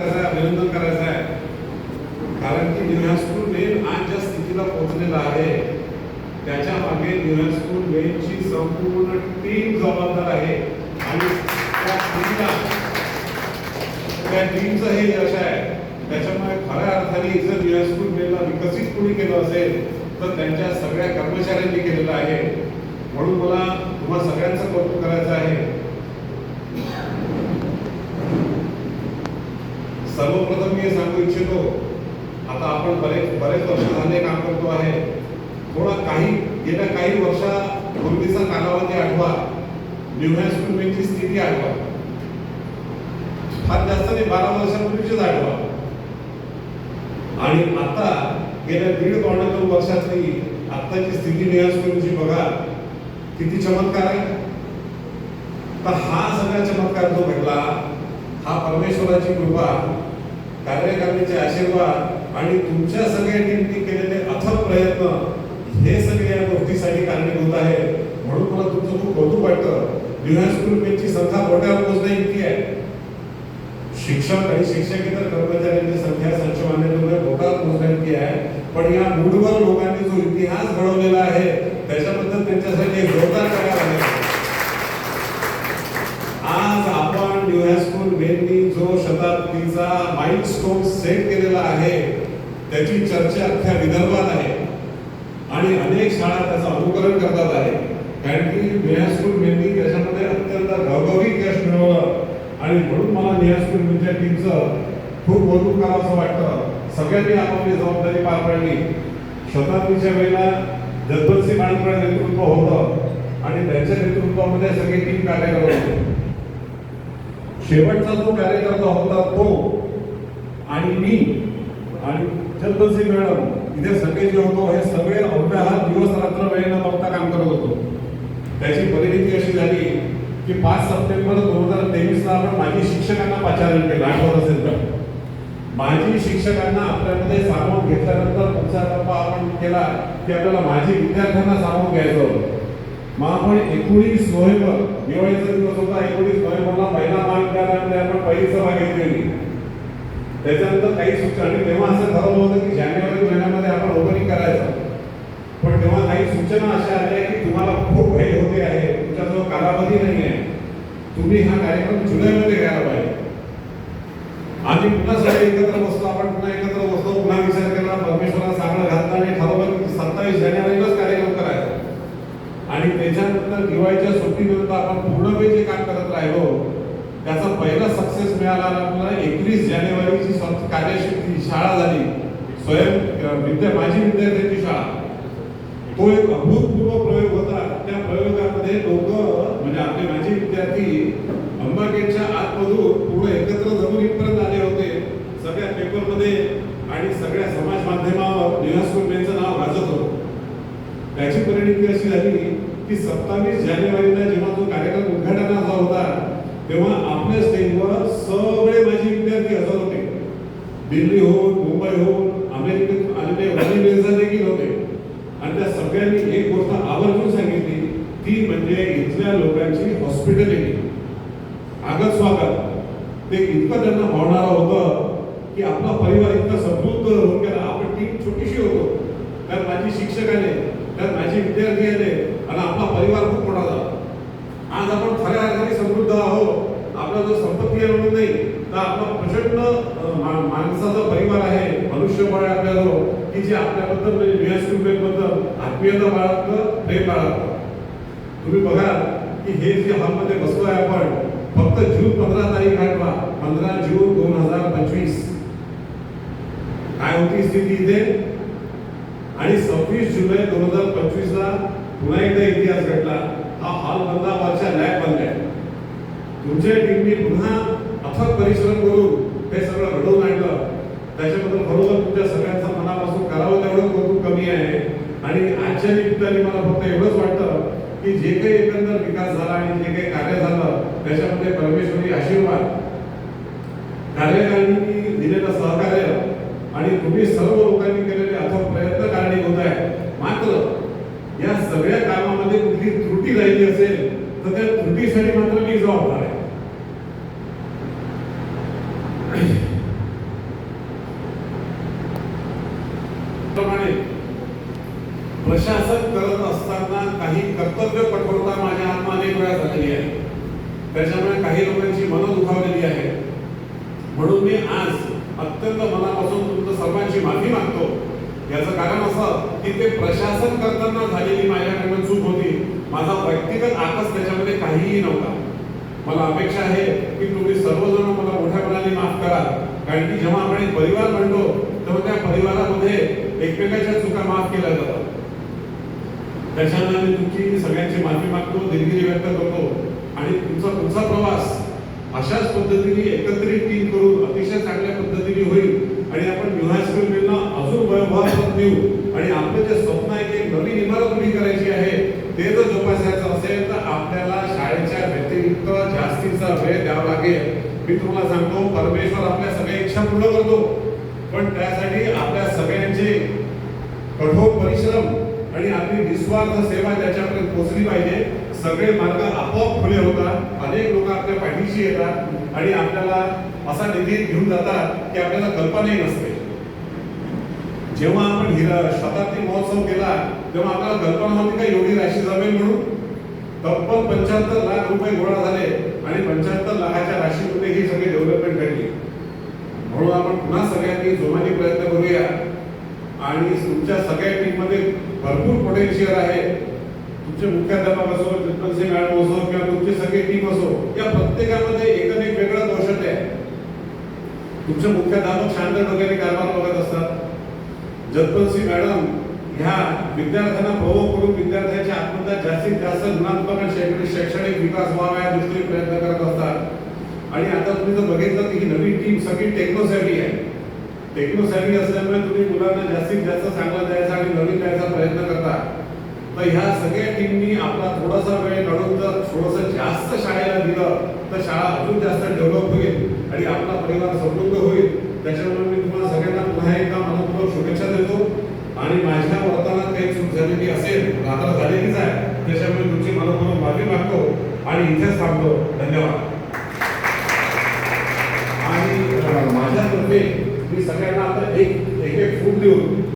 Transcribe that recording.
अभिनंदन करायचं आहे कारण की न्यूहॅस्कूल मेन आज ज्या स्थितीला पोहोचलेला आहे त्याच्यामागे न्यूहॅस्कूल मेनची संपूर्ण टीम जबाबदार आहे. आणि त्या टीमला त्या टीमचं हे यश आहे. त्याच्यामुळे खऱ्या अर्थाने जर न्यूहॅस्कूल मेनला विकसित कोणी केलं असेल तर त्यांच्या सगळ्या कर्मचाऱ्यांनी केलेलं आहे. म्हणून मला तुम्हा सगळ्यांचं कौतुक करायचं आहे. सर्वप्रथम मी सांगू इच्छितो आता आपण बरेच बरेच वर्ष झाले काम करतो आहे. थोडा काही गेल्या काही वर्षापूर्वीचा कालावधी आठवा न्यू स्कूलची स्थिती आठवा फार जास्त नाही बारा वर्षापूर्वीचीच आठवा आणि आता गेल्या दीड पावणे दोन वर्षातली आत्ताची स्थिती न्यू स्कूलची बघा किती चमत्कार आहे. तर हा सगळा चमत्कार जो घडला हा परमेश्वराची कृपा कार्यकारिणीचे आशीर्वाद आणि तुमच्या सगळ्या टीमनी केलेले अथक प्रयत्न हे सगळे या गोष्टीसाठी कारणीभूत आहे. म्हणून मला तुमचं खूप कौतुक वाटतं. बिहार स्कूल पेनची संख्या मोठ्या पोहोचणे इतकी आहे. शिक्षक आणि शिक्षकेतर कर्मचाऱ्यांची संख्या संच मोठा पोहोचण्या इतकी आहे. पण या मूडवर लोकांनी जो इतिहास घडवलेला आहे त्याच्याबद्दल त्यांच्यासाठी एक जोरदार करार आहे आज आपण न्यू हायस्कूल मेननी जो शताब्दीचा माइलस्टोन सेट केलेला आहे त्याची चर्चा अख्ख्या विदर्भात आहे. आणि अनेक शाळा त्याचं अनुकरण करतात आहे. कारण की न्यू मेननी त्याच्यामध्ये अत्यंत घवघवीत यश मिळवलं. आणि म्हणून मला न्यू मेनच्या टीमचं खूप कौतुक करावं वाटतं. सगळ्यांनी आपापली जबाबदारी पार पाडली. शताब्दीच्या वेळेला जगवंतसिंग माणकडे नेतृत्व होतं. आणि त्यांच्या नेतृत्वामध्ये सगळी टीम कार्य करत होती. शेवटचा जो कार्यकर्ता होता तो आणि मी आणि जगदलसिंग मॅडम इथे सगळे जे होतो हे सगळे अवघ्या दिवस रात्र वेळ न बघता काम करत होतो. त्याची परिणिती अशी झाली की पाच सप्टेंबर दोन हजार तेवीसला आपण माजी शिक्षकांना पाचारण केलं आठवत असेल तर माजी शिक्षकांना आपल्यामध्ये सामावून घेतल्यानंतर पुढचा टप्पा आपण केला की आपल्याला माजी विद्यार्थ्यांना सामावून घ्यायचं होतं. मग आपण एकोणीस नोव्हेंबर दिवाळीचा दिवस होता एकोणीस नोव्हेंबरला पहिला महाविद्यालयामध्ये आपण पहिली सभा घेतलेली. त्याच्यानंतर काही सूचना आणि तेव्हा असं ठरवलं होतं की जानेवारी महिन्यामध्ये आपण ओपनिंग करायचं. पण तेव्हा काही सूचना अशा आल्या की तुम्हाला खूप घाई होते आहे तुमच्याजवळ कालावधी नाही आहे. तुम्ही हा कार्यक्रम जुलैमध्ये घ्यायला पाहिजे. आम्ही पुन्हा सगळे एकत्र बसलो आपण पुन्हा एकत्र बसलो पुन्हा विचार केला परमेश्वराला सांगणं घातलं आणि ठरवलं की सत्तावीस जानेवारीला त्याच्यानंतर दिवाळीच्या सुट्टीनंतर आपण पूर्ण वेळ जे काम करत राहिलो त्याचा पहिला सक्सेस मिळाला आपल्याला एकवीस जानेवारीची संस्थ कार्यशिती शाळा झाली. स्वयं विद्या माझी विद्यार्थ्यांची शाळा. तो एक अभूतपूर्व प्रयोग होता. त्या प्रयोगामध्ये लोक म्हणजे आपले माझे विद्यार्थी अंबागेटच्या आतमधून पूर्ण एकत्र जमून इथपर्यंत आले होते. सगळ्या पेपरमध्ये आणि सगळ्या समाज माध्यमावर युनेस्को मेनचं नाव गाजत होतं. त्याची परिणिती अशी झाली की सत्तावीस जानेवारीला जेव्हा तो कार्यक्रम उद्घाटनाचा होता तेव्हा आपल्या स्टेजवर सगळे माझे विद्यार्थी हजर होते. दिल्ली हो मुंबई हो अमेरिकेत आलेले वडील मिर्झा देखील होते. आणि त्या सगळ्यांनी एक गोष्ट आवर्जून सांगितली ती म्हणजे इथल्या लोकांची हॉस्पिटॅलिटी आगत स्वागत. ते इतकं त्यांना भावणारं होतं की आपला परिवार इतका समृद्ध होऊन गेला. आपण टीम छोटीशी होतो. कारण माझी शिक्षक आले त्यात माझे विद्यार्थी आले आणि आपला परिवार खूप मोठा झाला आज आपण खऱ्या अर्थाने समृद्ध आहोत आपला जो संपत्ती आहे म्हणून नाही तर आपला प्रचंड अ, मा- माणसाचा परिवार आहे मनुष्यबळ आहे आपल्याजवळ आपल्याबद्दल म्हणजे न्यूजबद्दल आत्मीयता बाळगतं प्रेम बाळगतं तुम्ही बघा की हे जे हॉलमध्ये बसलो आहे आपण फक्त जून पंधरा तारीख आठवा पंधरा जून दोन हजार पंचवीस. काय होती स्थिती इथे? आणि सव्वीस जुलै दोन हजार पंचवीस ला पुन्हा एकदा इतिहास घडला. हा हॉल बंदा वरच्या लॅब बनलाय. तुमच्या टीमने पुन्हा अथक परिश्रम करून हे सगळं घडवून आणलं. त्याच्याबद्दल खरोखर तुमच्या सगळ्यांचा मनापासून करावं तेवढं कौतुक कमी आहे. आणि आजच्या निमित्ताने मला फक्त एवढंच वाटतं की जे काही एकंदर विकास झाला आणि जे काही कार्य झालं त्याच्यामध्ये परमेश्वरी आशीर्वाद कार्यकारिणी दिलेलं सहकार्य आणि तुम्ही सर्व लोकांनी केलेले अथक प्रयत्न कारणीभूत आहे मात्र या सगळ्या कामामध्ये कुठली त्रुटी राहिली असेल तर त्या त्रुटीसाठी मात्र मी जबाबदार आहे. काही कर्तव्य कठोरता माझ्या आत्मा अनेक वेळा झालेली आहे. त्याच्यामुळे काही लोकांची मनं दुखावलेली आहे म्हणून मी आज अत्यंत मनापासून तुमचं सर्वांची माफी मागतो. याचं कारण असं की ते प्रशासन करताना झालेली माझ्याकडनं चूक होती. माझा व्यक्तिगत आकस त्याच्यामध्ये काहीही नव्हता. मला अपेक्षा आहे की तुम्ही सर्वजण मला मोठ्या मनाने माफ करा कारण की जेव्हा आपण एक परिवार म्हणतो तेव्हा त्या परिवारामध्ये एकमेकाच्या चुका माफ केल्या जातात. त्याच्यानं मी तुमची सगळ्यांची माफी मागतो दिलगिरी व्यक्त करतो. आणि तुमचा पुढचा प्रवास अशाच पद्धतीने एकत्रित टीम करून अतिशय चांगल्या पद्धतीने होईल. आणि आपण न्यू हायस्कूल अजून वैभवात देऊ. आणि आपलं जे स्वप्न आहे की एक नवीन इमारत उभी करायची आहे ते जर जोपासायचं असेल तर आपल्याला शाळेच्या व्यतिरिक्त जास्तीचा वेळ द्यावा लागेल. मी तुम्हाला सांगतो परमेश्वर आपल्या सगळ्या इच्छा पूर्ण करतो. पण त्यासाठी आपल्या सगळ्यांचे कठोर परिश्रम आणि आपली निस्वार्थ सेवा त्याच्यापर्यंत पोहोचली पाहिजे. सगळे मार्ग आपोआप खुले होतात. अनेक लोक आपल्या पाठीशी येतात आणि आपल्याला असा निधी घेऊन जातात की आपल्याला कल्पनाही नसते. जेव्हा आपण हिरा शताब्दी महोत्सव केला तेव्हा आपल्याला कल्पना होती का एवढी राशी जमेल म्हणून? तब्बल पंच्याहत्तर लाख रुपये गोळा झाले आणि पंच्याहत्तर लाखाच्या राशीमध्ये ही सगळी डेव्हलपमेंट घडली. म्हणून आपण पुन्हा सगळ्यांनी जोमाने प्रयत्न करूया. आणि तुमच्या सगळ्या टीममध्ये भरपूर पोटेन्शियल आहे. तुमचे मुख्याध्यापक असो जगपत सिंग मॅडम असो किंवा तुमची सगळी टीम असो या प्रत्येकामध्ये एक एक वेगळं कौशल्य आहे. तुमचे मुख्याध्यापक शांत डोक्याने कारभार बघत असतात. जगपत सिंग मॅडम ह्या विद्यार्थ्यांना प्रभाव करून विद्यार्थ्यांच्या आत्मता जास्तीत जास्त गुणात्मक आणि शैक्षणिक विकास व्हावा या दृष्टीने प्रयत्न करत असतात. आणि आता तुम्ही जर बघितलं की ही नवीन टीम सगळी टेक्नोसॅव्ही आहे. टेक्नोसॅव्ही असल्यामुळे तुम्ही मुलांना जास्तीत जास्त चांगला द्यायचा आणि नवीन द्यायचा तर ह्या सगळ्या टीमनी आपला थोडासा वेळ काढून जर थोडंसं जास्त शाळेला दिलं तर शाळा अजून जास्त डेव्हलप होईल आणि आपला परिवार समृद्ध होईल. त्याच्यामुळे मी तुम्हाला सगळ्यांना पुन्हा एकदा मनपूर्वक शुभेच्छा देतो. आणि माझ्या वर्तनात काही चूक झालेली असेल आता झालेलीच आहे त्याच्यामुळे तुमची मनपूर्वक माफी मागतो आणि इथेच थांबतो. धन्यवाद. आणि माझ्या माझ्यातर्फे मी सगळ्यांना आता एक एक एक फूट देऊन